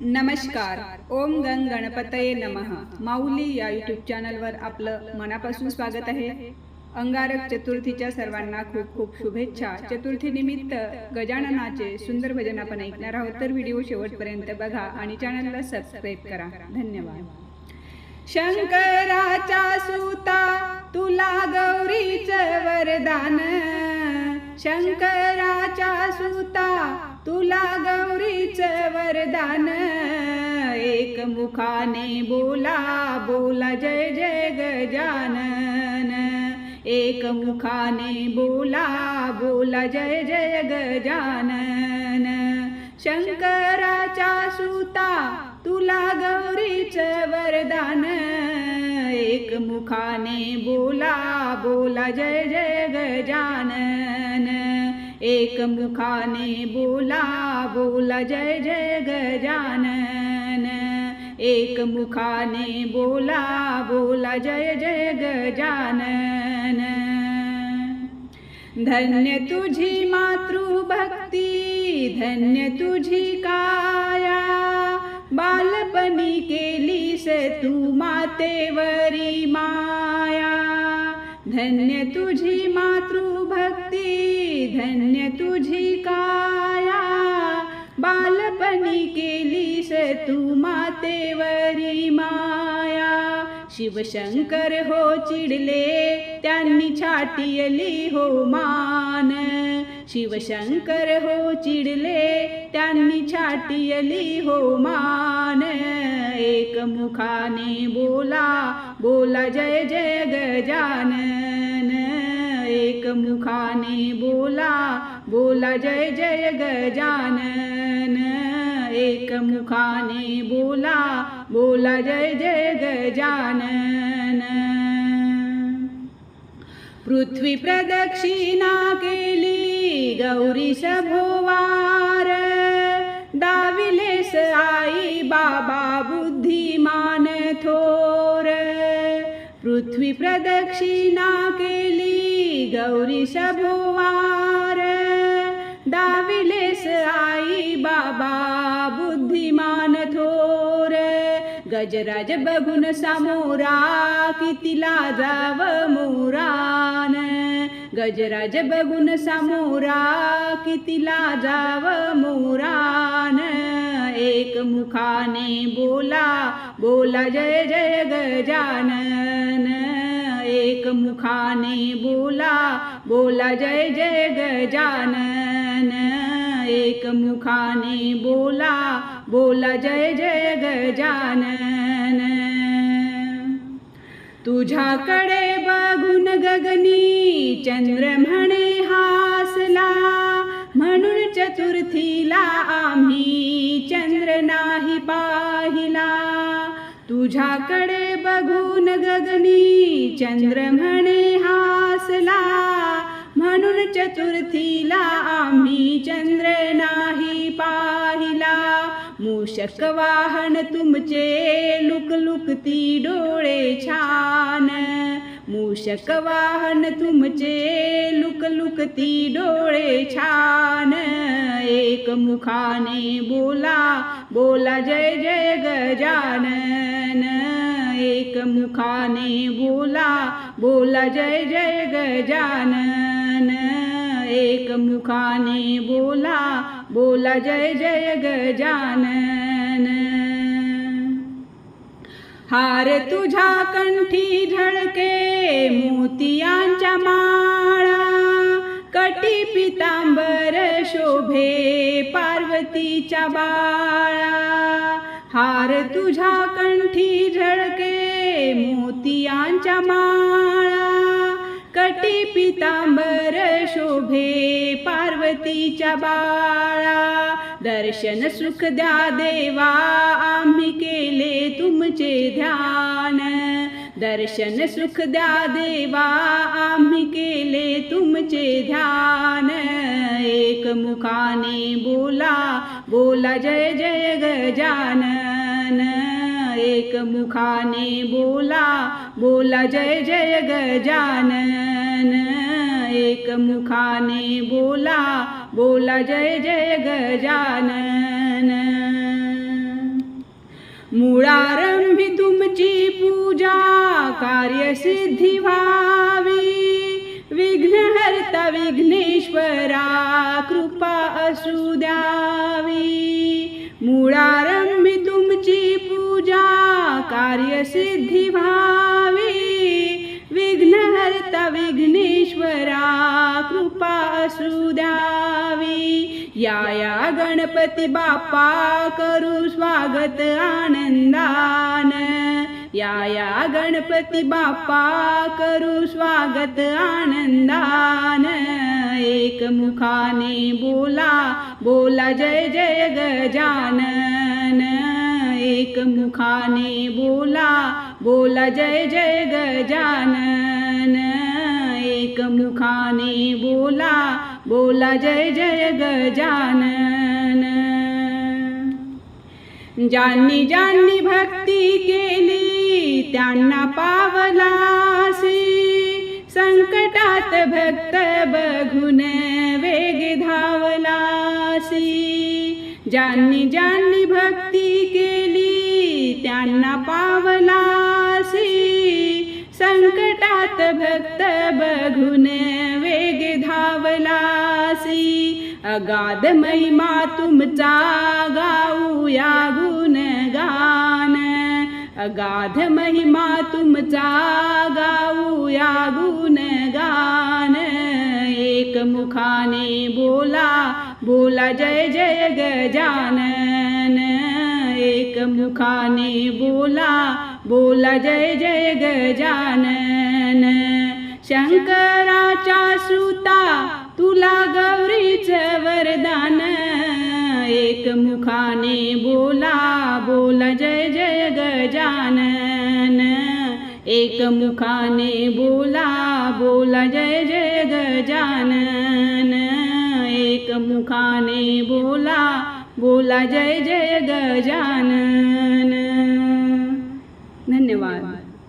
नमस्कार. ओम गंग गणपतये नमः. माऊली या यूट्यूब चॅनलवर आपलं मनापासून स्वागत आहे. अंगारक चतुर्थीच्या सर्वांना खूप खूप शुभेच्छा. चतुर्थी निमित्त गजाननाचे सुंदर भजन आपण ऐकणार आहोत. तर व्हिडिओ शेवटपर्यंत बघा आणि चॅनलला सबस्क्राईब करा. धन्यवाद. शंकराचा सुता तुला गौरीचं वरदान. शंकराच्या सुता तुला गौरीचं वरदान. एक मुखाने बोला बोला जय जय गजानन. एक मुखाने बोला बोला जय जय गजानन. शंकराच्या सुता तुला गौरीचं वरदान. एक मुखाने बोला बोला जय जय गजानन. एक मुखाने बोला बोला जय जय गजानन. एक मुखाने बोला बोला जय जय गजानन. धन्य तुझी मातृभक्ती धन्य तुझी काया. बालपणी केलीस तू मातेवरी माया. धन्य तुझी मातृभक्ती धन्य तुझी काया. बालपणी केलीस तू मातेवरी माया. शिवशंकर हो चिडले त्यांनी छाटियली हो मान. शिवशंकर हो चिडले त्यांनी छाटियली हो मान. एक मुखाने बोला बोला जय जय गजानन. एक मुखाने बोला बोला जय जय गजानन. एक मुखाने बोला बोला जय जय गजानन. पृथ्वी प्रदक्षिणा केली गौरी सभोवार दाविलेस आई बाबा बुद्धिमान थोर। पृथ्वी प्रदक्षिणा केली गौरी सभोवार दाविलेस आई बाबा बुद्धिमान गजराज बघून समोरा कितीला जाव मोरान. गजराज बघून समोरा कितीला जाव मोरान. एक मुखाने बोला बोला जय जय गजानन. एक मुखाने बोला बोला जय जय गजानन. एकमुखाने बोला बोला जय जय गजानन. तुझ्याकडे बघून गगनी चंद्र म्हणे हासला. म्हणून चतुर्थीला आम्ही चंद्र नाही पाहिला. तुझ्याकडे बघून गगनी चंद्र म्हणे हासला. म्हणून चतुर्थीला आम्ही मूषक वाहन तुमचे लुक लुकती डोळे छान. मूषक वाहन तुमचे लुक लुकती डोळे छान. एक मुखाने बोला बोला जय जय गजानन. एक मुखाने बोला बोला जय जय गजानन. एक मुखाने बोला बोला जय जय गजानन. हार तुझ्या कंठी झळके मोतियांच्या माळा। कटी पितांबर शोभे पार्वतीच्या बाळा। हार तुझ्या कंठी झळके मोतियांच्या माळा। कटी पितांबर शोभे पार्वतीच्या बाळा। दर्शन सुख द्या देवा आम्ही केले तुमचे ध्यान. दर्शन सुख द्या देवा आम्ही केले तुमचे ध्यान. एक मुखाने बोला बोला जय जय गजानन. एक मुखाने बोला बोला जय जय गजानन। एक मुखाने बोला बोला जय जय गजानन। मुळारंभी तुमची पूजा कार्यसिद्धी व्हावी। विघ्नहर्ता विघ्नेश्वरा कृपा असू द्यावी। मुळा कार्यसिद्धी भावी विघ्नहर्ता विघ्नेश्वरा कृपा असू द्यावी या या गणपती बाप्पा करू स्वागत आनंदान। या या गणपती बाप्पा करू स्वागत आनंदान। एक मुखाने बोला बोला जय जय गजानन। एक मुखाने बोला बोला जय जय गजानन। एक मुखाने बोला बोला जय जय गजानन। ज्यांनी ज्यांनी भक्ती केली त्यांना पावलासी संकटात भक्त बघून वेग धावलासी। ज्यांनी ज्यांनी भक्ती केली त्यांना पावलासी. संकटात भक्त बघून वेग धावलासी. अगाध महिमा तुमचा गाऊया गुणगान अगाध महिमा तुमचा गाऊया गुणगान एक मुखाने बोला बोला जय जय गजानन. एक मुखाने बोला बोला जय जय गजानन. शंकराच्या सुता तुला गौरीच वरदान. एक मुखाने बोला बोला जय जय गजानन. एक मुखाने बोला बोला जय जय गजानन. एक मुखाने बोला बोला जय जय गजानन धन्यवाद.